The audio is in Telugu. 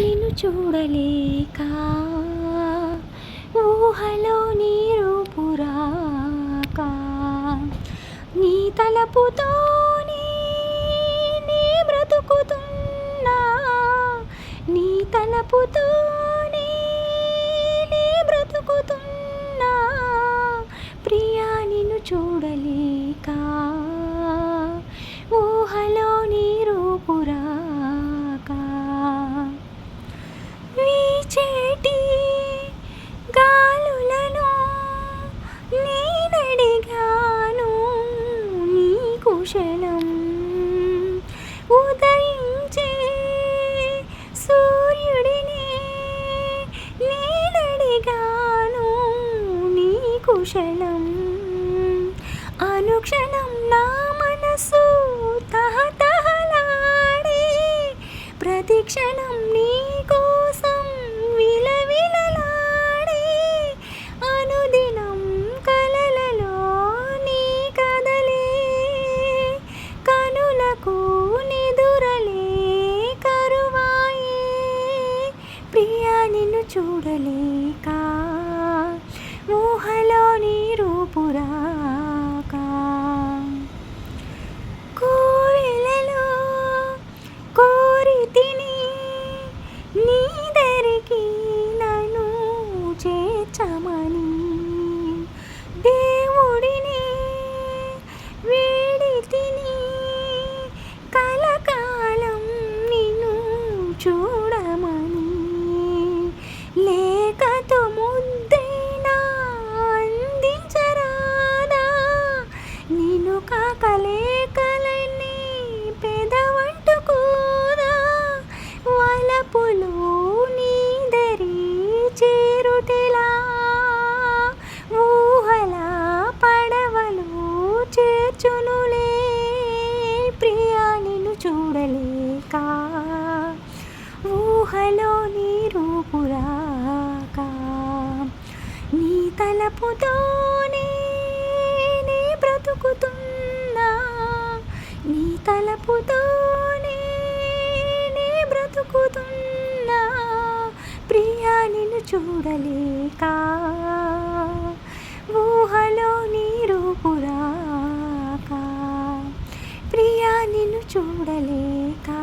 నిన్ను చూడలేక ఊహలో నీ రూపురాక నీ తలపుతోనే నీ బ్రతుకుతున్నా నీ తలపుతో అనుక్షణం అనుక్షణం నా మనసు తహతహలాడే. ప్రతిక్షణం నీ కోసం విలవిలలాడే. అనుదినం కలలలో నీ కదలే. కనులకు నిదురలే కరువాయే. ప్రియా నిన్ను చూడలేకా ఊహలో నీ రూపురాక నీ తలపుతోనే నీ బ్రతుకుతున్నా. నీ తలపుతోనే నీ బ్రతుకుతున్నా. ప్రియా నిన్ను చూడలేక ఊహలో నీ రూపురాక ప్రియా నిన్ను చూడలేకా